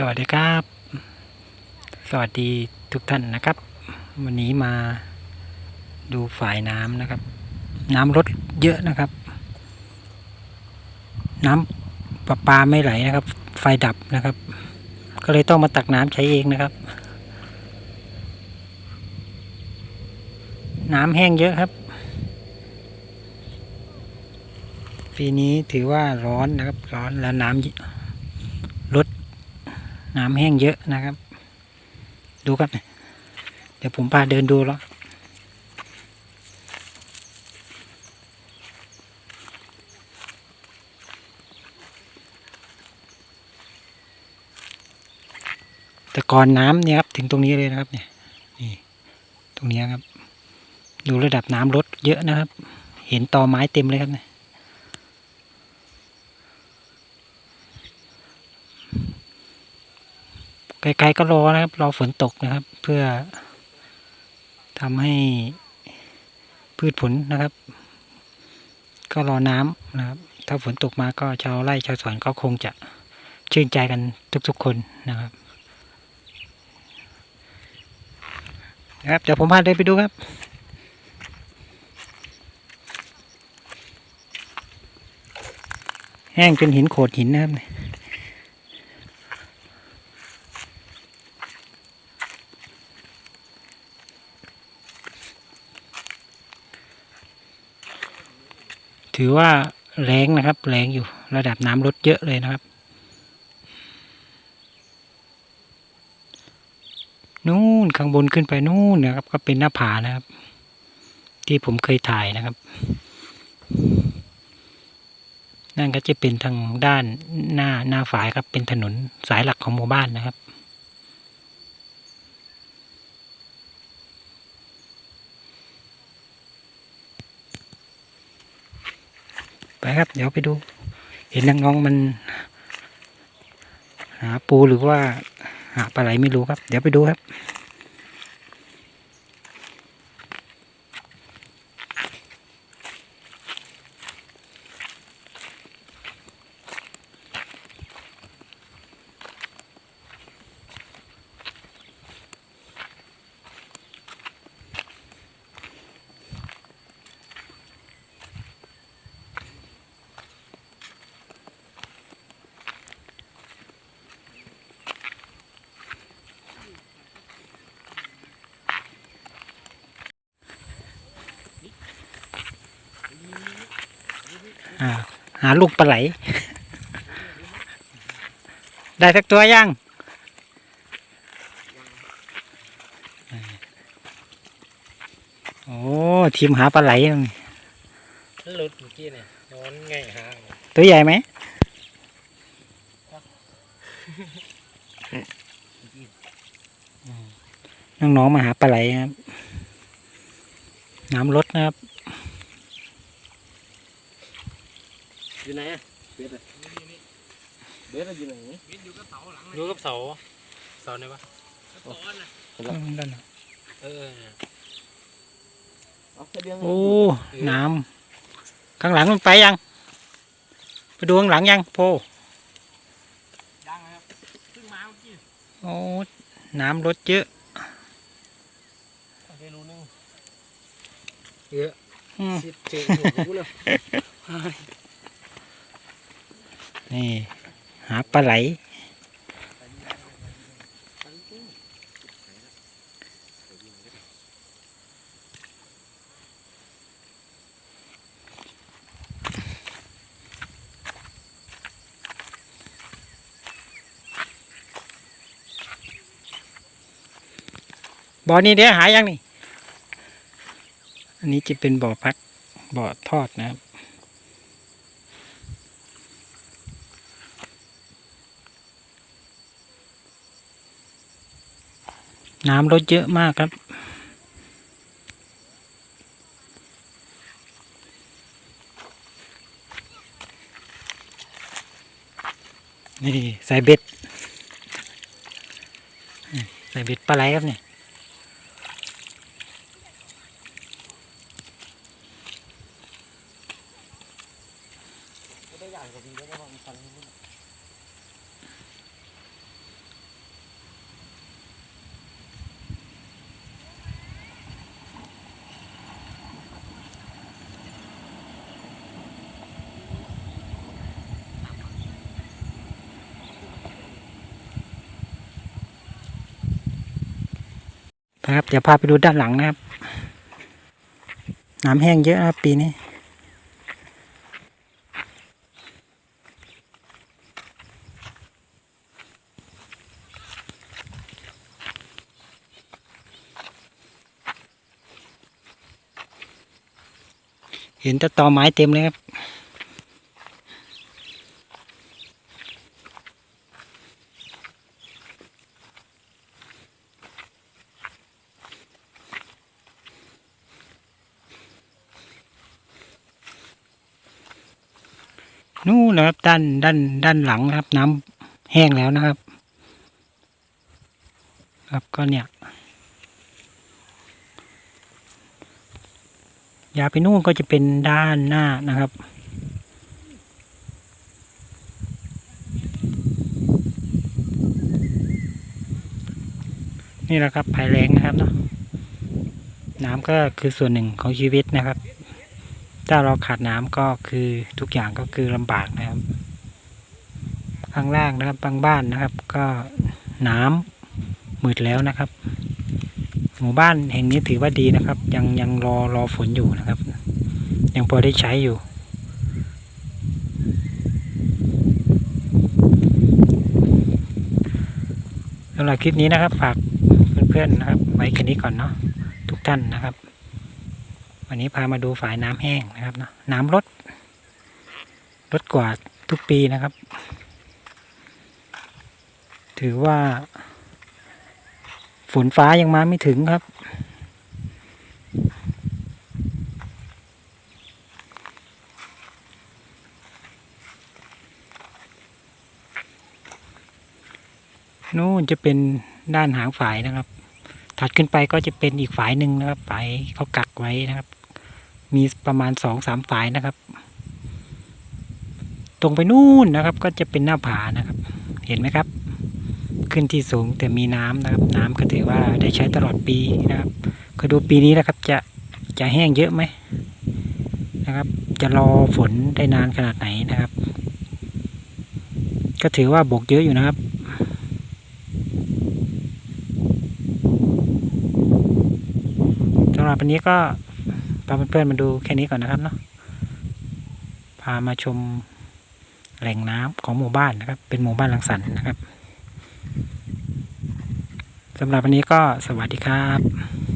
สวัสดีครับ สวัสดีทุกท่านนะครับ วันนี้มาดูฝ่ายน้ำนะครับ น้ำลดเยอะนะครับ น้ำประปาไม่ไหลนะครับ ไฟดับนะครับ ก็เลยต้องมาตักน้ำใช้เองนะครับ น้ำแห้งเยอะครับ ปีนี้ถือว่าร้อนนะครับ ร้อนแล้วน้ำ น้ำแห้งเยอะนะครับ ดูครับ เดี๋ยวผมพาเดินดูแล้วแต่ก่อนน้ำเนี่ยครับถึงตรงนี้เลยนะครับ เนี่ยนี่ตรงนี้ครับ ดูระดับน้ำลดเยอะนะครับ เห็นตอไม้เต็มเลยครับเนี่ย ไกลๆก็รอนะครับ รอฝนตกนะครับ เพื่อทำให้พืชผลนะครับ ก็รอน้ำนะครับ ถ้าฝนตกมาก็ชาวไร่ชาวสวนก็คงจะชื่นใจกันทุกๆคนนะครับนะครับเดี๋ยวผมพาเดินไปดูครับแห้งจนหินโขดหินนะครับ ถือว่าแรงนะครับแรงอยู่ระดับน้ำลดเยอะเลยนะครับ นู่นข้างบนขึ้นไปนู่นนะครับ ก็เป็นหน้าผานะครับ ที่ผมเคยถ่ายนะครับ นั่นก็จะเป็นทางด้านหน้าหน้าฝายครับเป็นถนนสายหลักของหมู่บ้านนะครับ ครับ เดี๋ยวไปดู เห็นนังน้องมัน หาปูหรือว่า หาปลาไหลไม่รู้ครับ เดี๋ยวไปดูครับ หาลูกปลาไหล ได้สักตัวยังโอ้ทีมหาปลาไหลหลุดเมื่อกี้เนี่ยนอนไงหาตัวใหญ่ไหมน้องๆมาหาปลาไหลครับ น้ำลดนะครับ อยู่ไหนอะเบสอะเบสอะอยู่ไหนอยู่กับเสาหลังอยู่กับเสาเสาไหนวะตอนน่ะเออโอ้น้ำข้างหลังมันไปยัง ไปดูข้างหลังยังโพยังนะครับเพิ่งมาเมื่อกี้โอ้น้ำลดเยอะโอเครู้นึงอืมสิเจอหัวกูเลย นี่หาปลาไหล บ่อนี้เดี๋ยวหายยังนี่ อันนี้จะเป็นบ่อพักบ่อทอดนะครับ น้ำลดเยอะมากครับ นี่ใส่เบ็ด ใส่เบ็ดปลาไหลครับเนี่ยได้อย่างกับดีแล้วก็มันฟัน นะครับ เดี๋ยวพาไปดูด้านหลังนะครับ น้ำแห้งเยอะนะครับปีนี้เห็นต่ตอไม้เต็มเลยครับ นู่นนะครับด้านด้านด้านหลังนะครับ น้ำแห้งแล้วนะครับ ครับก็เนี่ยยาวไปนู่นก็จะเป็นด้านหน้านะครับนี่แหละครับภัยแรงนะครับเนาะน้ำก็คือส่วนหนึ่งของชีวิตนะครับ ถ้าเราขาดน้ำก็คือทุกอย่างก็คือลำบากนะครับ ข้างล่างนะครับบางบ้านนะครับ ก็น้ำมืดแล้วนะครับ หมู่บ้านแห่งนี้ถือว่าดีนะครับ ยังยังรอรอฝนอยู่นะครับ ยังพอได้ใช้อยู่ สำหรับคลิปนี้นะครับ ฝากเพื่อนๆนะครับ ไว้แค่นี้ก่อนเนาะทุกท่านนะครับ วันนี้พามาดูฝายน้ำแห้งนะครับเนาะน้ำลดลดกว่าทุกปีนะครับ ถือว่าฝนฟ้ายังมาไม่ถึงครับ นู่นจะเป็นด้านหางฝายนะครับ ถัดขึ้นไปก็จะเป็นอีกฝายหนึ่งนะครับฝายเขากักไว้นะครับ มีประมาณสองสามฝายนะครับ ตรงไปนู่นนะครับ ก็จะเป็นหน้าผานะครับ เห็นไหมครับ ขึ้นที่สูงแต่มีน้ำนะครับ น้ำก็ถือว่าได้ใช้ตลอดปีนะครับ ก็ดูปีนี้นะครับ จะจะแห้งเยอะไหมนะครับ จะรอฝนได้นานขนาดไหนนะครับ ก็ถือว่าบกเยอะอยู่นะครับสำหรับวันนี้ก็ พาเพื่อนๆมาดูแค่นี้ก่อนนะครับเนาะพามาชมแหล่งน้ำของหมู่บ้านนะครับ เป็นหมู่บ้านลังสรรนะครับสำหรับวันนี้ก็สวัสดีครับ